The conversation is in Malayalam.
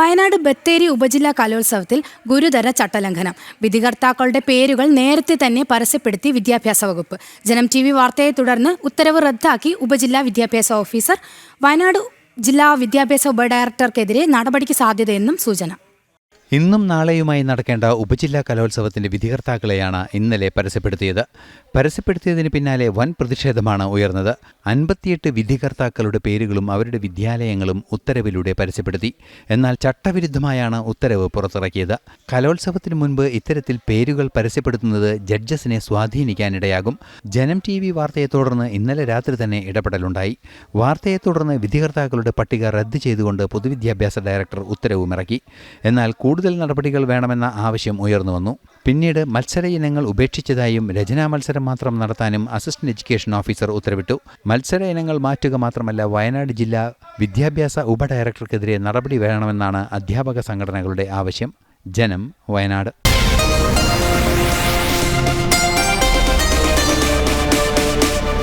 വയനാട് ബത്തേരി ഉപജില്ലാ കലോത്സവത്തിൽ ഗുരുതര ചട്ടലംഘനം. വിധികർത്താക്കളുടെ പേരുകൾ നേരത്തെ തന്നെ പരസ്യപ്പെടുത്തി വിദ്യാഭ്യാസ വകുപ്പ്. ജനം ടി വി വാർത്തയെ തുടർന്ന് ഉത്തരവ് റദ്ദാക്കി ഉപജില്ലാ വിദ്യാഭ്യാസ ഓഫീസർ. വയനാട് ജില്ലാ വിദ്യാഭ്യാസ ഉപഡയറക്ടർക്കെതിരെ നടപടിക്ക് സാധ്യതയെന്നും സൂചന. ഇന്നും നാളെയുമായി നടക്കേണ്ട ഉപജില്ലാ കലോത്സവത്തിന്റെ വിധികർത്താക്കളെയാണ് ഇന്നലെ പരസ്യപ്പെടുത്തിയത്. പരസ്യപ്പെടുത്തിയതിന് പിന്നാലെ വൻ പ്രതിഷേധമാണ് ഉയർന്നത്. അൻപത്തിയെട്ട് വിധികർത്താക്കളുടെ പേരുകളും അവരുടെ വിദ്യാലയങ്ങളും ഉത്തരവിലൂടെ പരസ്യപ്പെടുത്തി. എന്നാൽ ചട്ടവിരുദ്ധമായാണ് ഉത്തരവ് പുറത്തിറക്കിയത്. കലോത്സവത്തിന് മുൻപ് ഇത്തരത്തിൽ പേരുകൾ പരസ്യപ്പെടുത്തുന്നത് ജഡ്ജസിനെ സ്വാധീനിക്കാനിടയാകും. ജനം ടി വി വാർത്തയെ തുടർന്ന് ഇന്നലെ രാത്രി തന്നെ ഇടപെടലുണ്ടായി. വാർത്തയെ തുടർന്ന് വിധികർത്താക്കളുടെ പട്ടിക റദ്ദ് ചെയ്തുകൊണ്ട് പൊതുവിദ്യാഭ്യാസ ഡയറക്ടർ ഉത്തരവുമിറക്കി. എന്നാൽ കൂടുതൽ നടപടികൾ വേണമെന്ന ആവശ്യം ഉയർന്നു വന്നു. പിന്നീട് മത്സര ഇനങ്ങൾ ഉപേക്ഷിച്ചതായും രചനാ മത്സരം മാത്രം നടത്താനും അസിസ്റ്റന്റ് എഡ്യൂക്കേഷൻ ഓഫീസർ ഉത്തരവിട്ടു. മത്സര ഇനങ്ങൾ മാറ്റുക മാത്രമല്ല വയനാട് ജില്ലാ വിദ്യാഭ്യാസ ഉപഡയറക്ടർക്കെതിരെ നടപടി വേണമെന്നാണ് അധ്യാപക സംഘടനകളുടെ ആവശ്യം. ജനം വയനാട്.